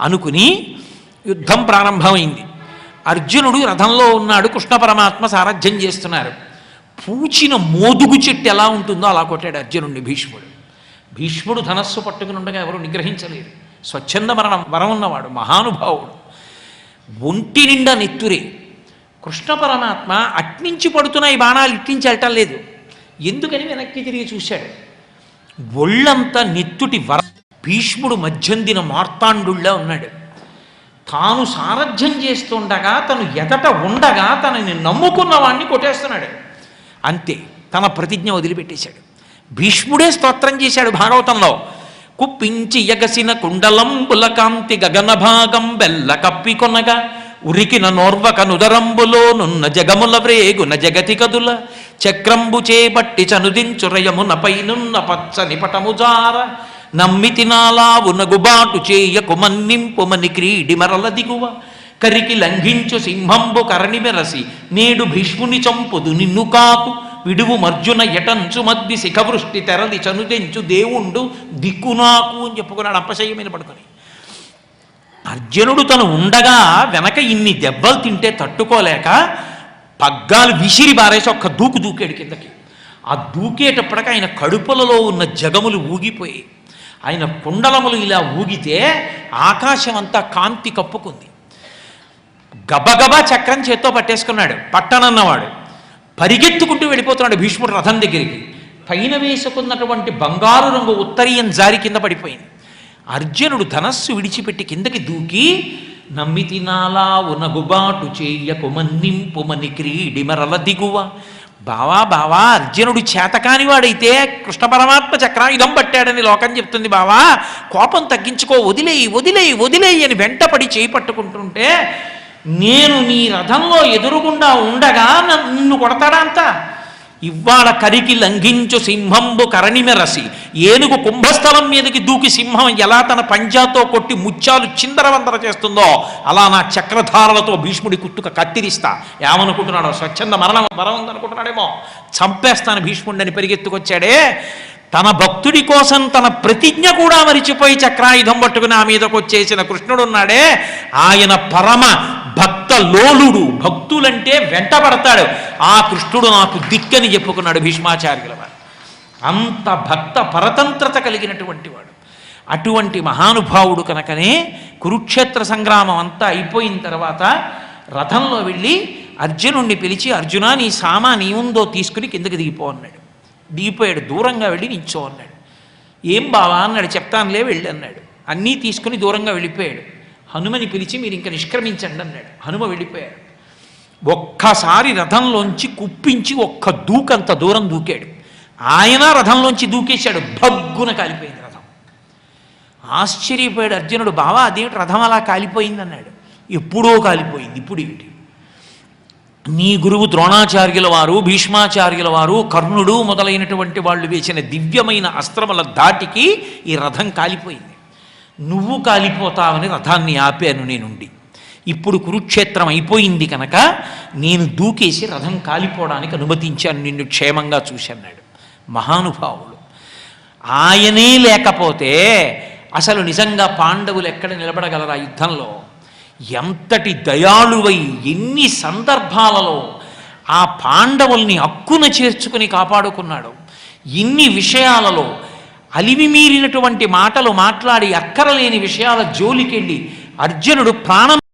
అనుకుని యుద్ధం ప్రారంభమైంది. అర్జునుడు రథంలో ఉన్నాడు కృష్ణ పరమాత్మ సారథ్యం చేస్తున్నారు. పూచిన మోదుగు చెట్టు ఎలా ఉంటుందో అలా కొట్టాడు అర్జునుడిని భీష్ముడు. భీష్ముడు ధనస్సు పట్టుకుని ఉండగా ఎవరు నిగ్రహించలేరు. స్వచ్ఛంద మరణం వరం ఉన్నవాడు మహానుభావుడు. ఒంటి నిండా నెత్తురే. కృష్ణ పరమాత్మ అట్నుంచి పడుతున్న ఈ బాణాలు ఇట్టించి వెళ్ళటం లేదు. ఎందుకని వెనక్కి తిరిగి చూశాడు? ఒళ్ళంతా నెత్తుటి వర భీష్ముడు మధ్యందిన మార్తాండుళ్ళ ఉన్నాడు. తాను సారథ్యం చేస్తుండగా తను ఎదట ఉండగా తనని నమ్ముకున్న వాడిని కొట్టేస్తున్నాడు. అంతే తన ప్రతిజ్ఞ వదిలిపెట్టేశాడు. భీష్ముడే స్తోత్రం చేశాడు భాగవతంలో. కుప్పించి ఎగసిన కుండలంబుల కాంతి గగన భాగం బెల్ల కప్పికొనగా ఉరికిన నోర్వక నుదరంబులో నున్న జగముల వ్రేగున జగతి కదుల చక్రంబు చేపట్టి చనుదించురయమున పైనున్న పచ్చని పటముజార నమ్మితి నాలావు నగుబాటు చేయకు మన్నింపుమని క్రీడి మరల దిగువ కరికి లంఘించు సింహంబు కరణి మెరసి నేడు భీష్ముని చంపుదు నిన్ను కాపు. విడువు మర్జున ఎటంచు మద్ది శిఖవృష్టి తెరలి చనుదెంచు దేవుండు దిక్కు నాకు అని చెప్పుకున్నాడు అప్పశయ్య మీద పడుకొని. అర్జునుడు తను ఉండగా వెనక ఇన్ని దెబ్బలు తింటే తట్టుకోలేక పగ్గాలు విసిరి బారేసి ఒక్క దూకు దూకాడు కిందకి. ఆ దూకేటప్పటికి ఆయన కడుపులలో ఉన్న జగములు ఊగిపోయి ఆయన కుండలములు ఇలా ఊగితే ఆకాశం అంతా కాంతి కప్పుకుంది. గబగబా చక్రం చేత్తో పట్టేసుకున్నాడు. పట్టనన్నవాడు. పరిగెత్తుకుంటూ వెళ్ళిపోతున్నాడు భీష్ముడు రథం దగ్గరికి. పైన వేసుకున్నటువంటి బంగారు రంగు ఉత్తరీయం జారి కింద పడిపోయింది. అర్జునుడు ధనస్సు విడిచిపెట్టి కిందకి దూకి నమ్మితి నాలా ఉనగుబాటు చేయకు మన్నింపుమని క్రీడి మరల దిగువ. బావా బావా అర్జునుడు చేతకాని వాడైతే కృష్ణ పరమాత్మ చక్రాయుధం పట్టాడని లోకం చెప్తుంది బావా. కోపం తగ్గించుకో వదిలేయి వదిలేయి వదిలేయి అని వెంటపడి చేయి పట్టుకుంటుంటే నేను నీ రథంలో ఎదురుగుండా ఉండగా నన్ను- కొడతాడా అంతా? ఇవాళ కరికి లంఘించు సింహంబు కరణిమెరసి ఏనుగు కుంభస్థలం మీదకి దూకి సింహం ఎలా తన పంజాతో కొట్టి ముత్యాలు చిందరవందర చేస్తుందో అలా నా చక్రధారలతో భీష్ముడి కుట్టుక కత్తిరిస్తా. ఏమనుకుంటున్నాడో స్వచ్ఛంద మరణం వరం ఉందనుకుంటున్నాడేమో చంపేస్తాను భీష్ముడిని పరిగెత్తుకొచ్చాడే. తన భక్తుడి కోసం తన ప్రతిజ్ఞ కూడా మరిచిపోయి చక్రాయుధం పట్టుకుని ఆ మీదకు వచ్చేసిన కృష్ణుడున్నాడే. ఆయన పరమ లోలుడు భక్తులంటే వెంటబడతాడు. ఆ కృష్ణుడు నాకు దిక్కని చెప్పుకున్నాడు భీష్మాచార్యుల వారు అంత భక్త పరతంత్రత కలిగినటువంటి వాడు. అటువంటి మహానుభావుడు కనుకనే కురుక్షేత్ర సంగ్రామం అంతా అయిపోయిన తర్వాత రథంలో వెళ్ళి అర్జునుణ్ణి పిలిచి అర్జున నీ సామాన్ ఏముందో తీసుకుని కిందకి దిగిపో అన్నాడు. దిగిపోయాడు దూరంగా వెళ్ళి నించో అన్నాడు. ఏం బావా అన్నాడు. చెప్తానులే వెళ్ళి అన్నాడు. అన్నీ తీసుకుని దూరంగా వెళ్ళిపోయాడు. హనుమని పిలిచి మీరు ఇంకా నిష్క్రమించండి అన్నాడు. హనుమ వెళ్ళిపోయాడు. ఒక్కసారి రథంలోంచి కుప్పించి ఒక్క దూకంత దూరం దూకాడు. ఆయన రథంలోంచి దూకేశాడు. భగ్గున కాలిపోయింది రథం. ఆశ్చర్యపోయాడు అర్జునుడు బావా అదేమిటి రథం అలా కాలిపోయింది? అన్నాడు. ఎప్పుడో కాలిపోయింది. ఇప్పుడు ఏమిటి? నీ గురువు ద్రోణాచార్యుల వారు భీష్మాచార్యుల వారు కర్ణుడు మొదలైనటువంటి వాళ్ళు వేసిన దివ్యమైన అస్త్రముల దాటికి ఈ రథం కాలిపోయింది. నువ్వు కాలిపోతావని రథాన్ని ఆపాను నేనుండి. ఇప్పుడు కురుక్షేత్రం అయిపోయింది కనుక నేను దూకేసి రథం కాలిపోవడానికి అనుమతించాను. నిన్ను క్షేమంగా చూశాన్నాడు మహానుభావులు ఆయనే లేకపోతే అసలు నిజంగా పాండవులు ఎక్కడ నిలబడగలరా యుద్ధంలో? ఎంతటి దయాళువై ఎన్ని సందర్భాలలో ఆ పాండవుల్ని హక్కున చేర్చుకుని కాపాడుకున్నాడు. ఇన్ని విషయాలలో అలివి మీరినటువంటి మాటలు మాట్లాడి అక్కరలేని విషయాల జోలికెళ్ళి అర్జునుడు ప్రాణం